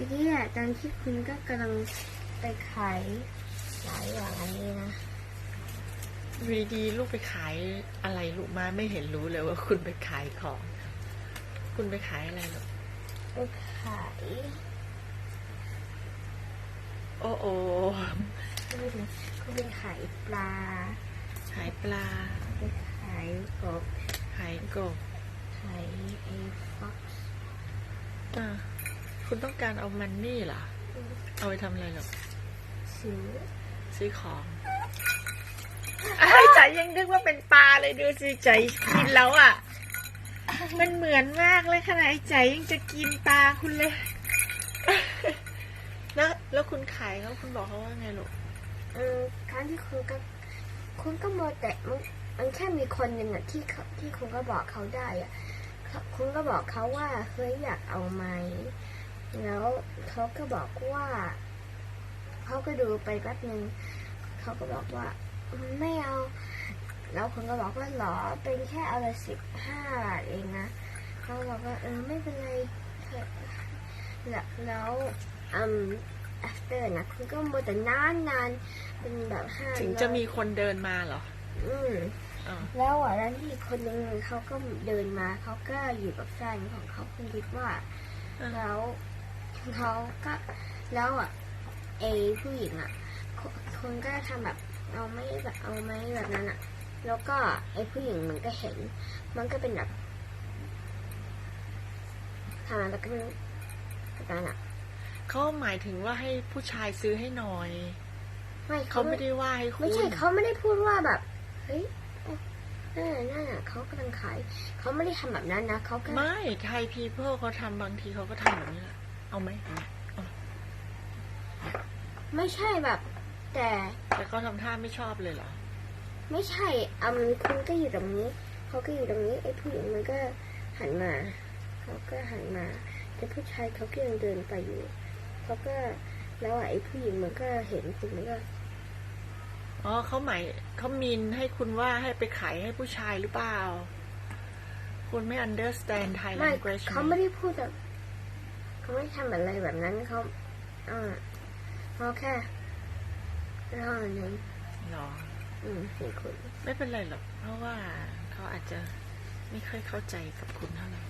ตะกี้อะตอนที่คุณก็กำลังไปขายหลายอย่างอันนี้นะวีดีลูกไปขายอะไรลูกมาไม่เห็นรู้เลยว่าคุณไปขายของ คุณไปขายอะไรลูกไปขายโอ้โอคุณไปคุณไปขายปลา ขายปลา ไปขายกบ ขายกบ ขายไอ้ฟ็อกซ์อะ คุณต้องการเอามันนี่เหรอ เอาไปทำอะไรหรอกซื้อซื้อของไอ้ใจยังนึกว่าเป็นปลาเลยดูสิใจกินแล้วอะ มันเหมือนมากเลยขนาดไอ้ใจยังจะกินปลาคุณเลย แล้วแล้วคุณขายเขาคุณบอกเขาว่าไงลูกเออครั้งที่คุณก็คุณก็โมวแต่มันมันแค่มีคนหนึ่งอะที่เขาที่คุณก็บอกเขาได้อะเขาคุณก็บอกเขาว่าเฮ้ยอยากเอาไหม แล้วเขาก็บอกว่าเขาก็ดูไปแป๊บนึงเขาก็บอกว่าไม่เอา แล้วคุณก็บอกว่าหรอเป็นแค่เอาละสิบห้าบาทเองนะเขาบอกว่าเออไม่เป็นไรเถอะแล้วแล้วอืม after นะคุณก็โมวแต่นานนานๆเป็นแบบห้าถึงจะมีคนเดินมาเหรอ อืมอ่าแล้วอะแล้วที่อีกคนนึงเขาก็เดินมาเขาก็อยู่กับแฟนของเขาคุณคิดว่าแล้ว เขาก็แล้วอะไอผู้หญิงอะคคนก็ทำแบบเอาไม่แบบเอาไม่แบบนั้นอะ แล้วก็ไอผู้หญิงมันก็เห็น มันก็เป็นแบบทำอะไรก็ไม่รู้แบบนั้นอะเขาหมายถึงว่าให้ผู้ชายซื้อให้หน่อย ไม่เขาเขาไม่ได้ว่าให้คุณไม่ใช่เขาไม่ได้พูดว่าแบบเฮ้ยนั่นน่ะนั่นน่ะเขากำลังขายเขาไม่ได้ทำแบบนั้นนะเขาก็ไม่ไทยพีเพิลเขาทำบางทีเขาก็ทำแบบนี้แหละ เอาไหมไม่ใช่แบบ แต่แต่เขาทำท่าไม่ชอบเลยเหรอ ไม่ใช่อามันคุณก็อยู่ตรงนี้ เขาก็อยู่ตรงนี้ไอ้ผู้หญิงมันก็หันมาเขาก็หันมาแต่ผู้ชายเขาก็ยังเดินไปอยู่เขาก็แล้วอะไอ้ผู้หญิงมันก็เห็นคุณมันก็อ๋อเขาหมายเขามินให้คุณว่าให้ไปขายให้ผู้ชายหรือเปล่า คุณไม่ understand Thai ไม่ language เขาไม่ได้พูดแบบ เขาไม่ทำอะไรแบบนั้นเขาอ่าเขาแค่เท่านั้นเองหรอ อืมเห็นคุณไม่เป็นไรหรอก เพราะว่าเขาอาจจะไม่ค่อยเข้าใจกับคุณเท่าไหร่